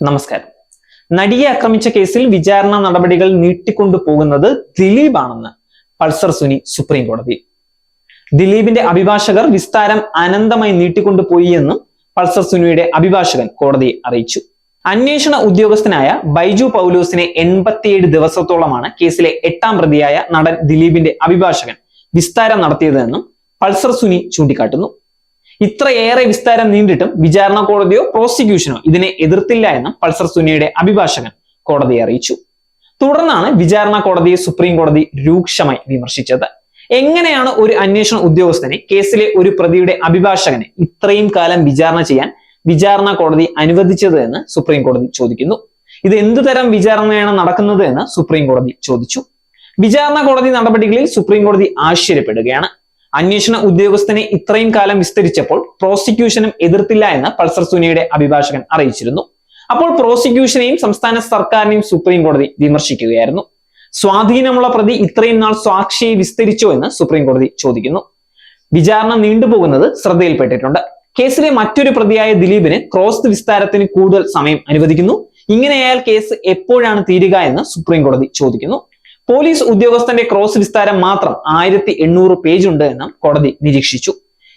നമസ്കാരം. നടിയെ ആക്രമിച്ച കേസിൽ വിചാരണ നടപടികൾ നീട്ടിക്കൊണ്ടു പോകുന്നത് ദിലീപാണെന്ന് പൾസർ സുനി സുപ്രീം കോടതി. ദിലീപിന്റെ അഭിഭാഷകർ വിസ്താരം അനന്തമായി നീട്ടിക്കൊണ്ടു പോയി എന്നും പൾസർ സുനിയുടെ അഭിഭാഷകൻ കോടതിയെ അറിയിച്ചു. അന്വേഷണ ഉദ്യോഗസ്ഥനായ ബൈജു പൗലോസിനെ എൺപത്തിയേഴ് ദിവസത്തോളമാണ് കേസിലെ എട്ടാം പ്രതിയായ നടൻ ദിലീപിന്റെ അഭിഭാഷകൻ വിസ്താരം നടത്തിയതെന്നും പൾസർ സുനി ചൂണ്ടിക്കാട്ടുന്നു. ഇത്രയേറെ വിസ്താരം നീണ്ടിട്ടും വിചാരണ കോടതിയോ പ്രോസിക്യൂഷനോ ഇതിനെ എതിർത്തില്ല എന്നും പൾസർ സുനിയുടെ അഭിഭാഷകൻ കോടതിയെ അറിയിച്ചു. തുടർന്നാണ് വിചാരണ കോടതിയെ സുപ്രീം കോടതി രൂക്ഷമായി വിമർശിച്ചത്. എങ്ങനെയാണ് ഒരു അന്വേഷണ ഉദ്യോഗസ്ഥനെ കേസിലെ ഒരു പ്രതിയുടെ അഭിഭാഷകനെ ഇത്രയും കാലം വിചാരണ ചെയ്യാൻ വിചാരണ കോടതി അനുവദിച്ചത് എന്ന് സുപ്രീം കോടതി ചോദിക്കുന്നു. ഇത് എന്തു തരം വിചാരണയാണ് നടക്കുന്നത് എന്ന് സുപ്രീം കോടതി ചോദിച്ചു. വിചാരണ കോടതി നടപടികളിൽ സുപ്രീം കോടതി ആശ്ചര്യപ്പെടുകയാണ്. അന്വേഷണ ഉദ്യോഗസ്ഥനെ ഇത്രയും കാലം വിസ്തരിച്ചപ്പോൾ പ്രോസിക്യൂഷനും എതിർത്തില്ല എന്ന് പൾസർ സുനിയുടെ അഭിഭാഷകൻ അറിയിച്ചിരുന്നു. അപ്പോൾ പ്രോസിക്യൂഷനെയും സംസ്ഥാന സർക്കാരിനെയും സുപ്രീം കോടതി വിമർശിക്കുകയായിരുന്നു. സ്വാധീനമുള്ള പ്രതി ഇത്രയും നാൾ സാക്ഷിയെ വിസ്തരിച്ചോ എന്ന് സുപ്രീം കോടതി ചോദിക്കുന്നു. വിചാരണ നീണ്ടുപോകുന്നത് ശ്രദ്ധയിൽപ്പെട്ടിട്ടുണ്ട്. കേസിലെ മറ്റൊരു പ്രതിയായ ദിലീപിന് ക്രോസ് വിസ്താരത്തിന് കൂടുതൽ സമയം അനുവദിക്കുന്നു. ഇങ്ങനെയായാൽ കേസ് എപ്പോഴാണ് തീരുക എന്ന് സുപ്രീം കോടതി ചോദിക്കുന്നു. പോലീസ് ഉദ്യോഗസ്ഥന്റെ ക്രോസ് വിസ്താരം മാത്രം ആയിരത്തി എണ്ണൂറ് പേജ് ഉണ്ട് എന്നും കോടതി നിരീക്ഷിച്ചു.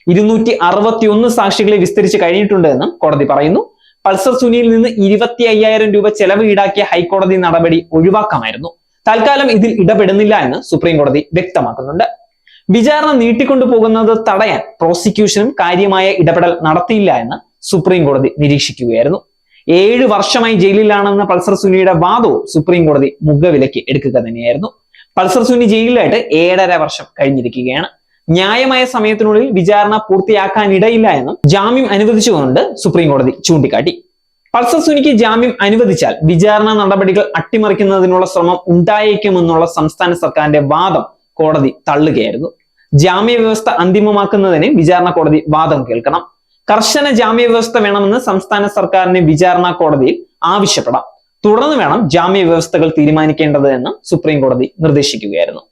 ഇരുന്നൂറ്റി അറുപത്തി ഒന്ന് സാക്ഷികളെ വിസ്തരിച്ച് കഴിഞ്ഞിട്ടുണ്ട് എന്നും കോടതി പറയുന്നു. പൾസർ സുനിയിൽ നിന്ന് ഇരുപത്തി അയ്യായിരം രൂപ ചെലവ് ഈടാക്കിയ ഹൈക്കോടതി നടപടി ഒഴിവാക്കാമായിരുന്നു. തൽക്കാലം ഇതിൽ ഇടപെടുന്നില്ല എന്ന് സുപ്രീം കോടതി വ്യക്തമാക്കുന്നുണ്ട്. വിചാരണ നീട്ടിക്കൊണ്ടു പോകുന്നത് തടയാൻ പ്രോസിക്യൂഷനും കാര്യമായ ഇടപെടൽ നടത്തിയില്ല എന്ന് സുപ്രീം കോടതി നിരീക്ഷിക്കുകയായിരുന്നു. ഏഴ് വർഷമായി ജയിലിലാണെന്ന പൾസർ സുനിയുടെ വാദവും സുപ്രീം കോടതി മുഖവിലയ്ക്ക് എടുക്കുക തന്നെയായിരുന്നു. പൾസർ സുനി ജയിലിലായിട്ട് ഏഴര വർഷം കഴിഞ്ഞിരിക്കുകയാണ്. ന്യായമായ സമയത്തിനുള്ളിൽ വിചാരണ പൂർത്തിയാക്കാനിടയില്ല എന്നും ജാമ്യം അനുവദിച്ചുകൊണ്ട് സുപ്രീം കോടതി ചൂണ്ടിക്കാട്ടി. പൾസർ സുനിക്ക് ജാമ്യം അനുവദിച്ചാൽ വിചാരണ നടപടികൾ അട്ടിമറിക്കുന്നതിനുള്ള ശ്രമം ഉണ്ടായേക്കുമെന്നുള്ള സംസ്ഥാന സർക്കാരിന്റെ വാദം കോടതി തള്ളുകയായിരുന്നു. ജാമ്യ വ്യവസ്ഥ അന്തിമമാക്കുന്നതിന് വിചാരണ കോടതി വാദം കേൾക്കണം. കർശന ജാമ്യ വ്യവസ്ഥ വേണമെന്ന് സംസ്ഥാന സർക്കാരിന് വിചാരണ കോടതിയിൽ ആവശ്യപ്പെടാം. തുടർന്ന് വേണം ജാമ്യ വ്യവസ്ഥകൾ തീരുമാനിക്കേണ്ടത് എന്ന് സുപ്രീം കോടതി നിർദ്ദേശിക്കുകയായിരുന്നു.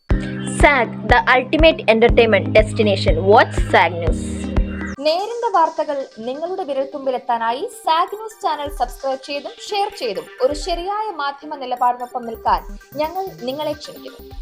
Zag the ultimate entertainment destination watch Zag news നേരിന്റെ വാർത്തകൾ നിങ്ങളുടെ വിരൽത്തുമ്പിലെത്താനായി സാഗ് ന്യൂസ് ചാനൽ സബ്സ്ക്രൈബ് ചെയ്തും ഷെയർ ചെയ്തും ഒരു ശരിയായ മാധ്യമ നിലപാടിനൊപ്പം നിൽക്കാൻ ഞങ്ങൾ നിങ്ങളെ ക്ഷണിക്കുന്നു.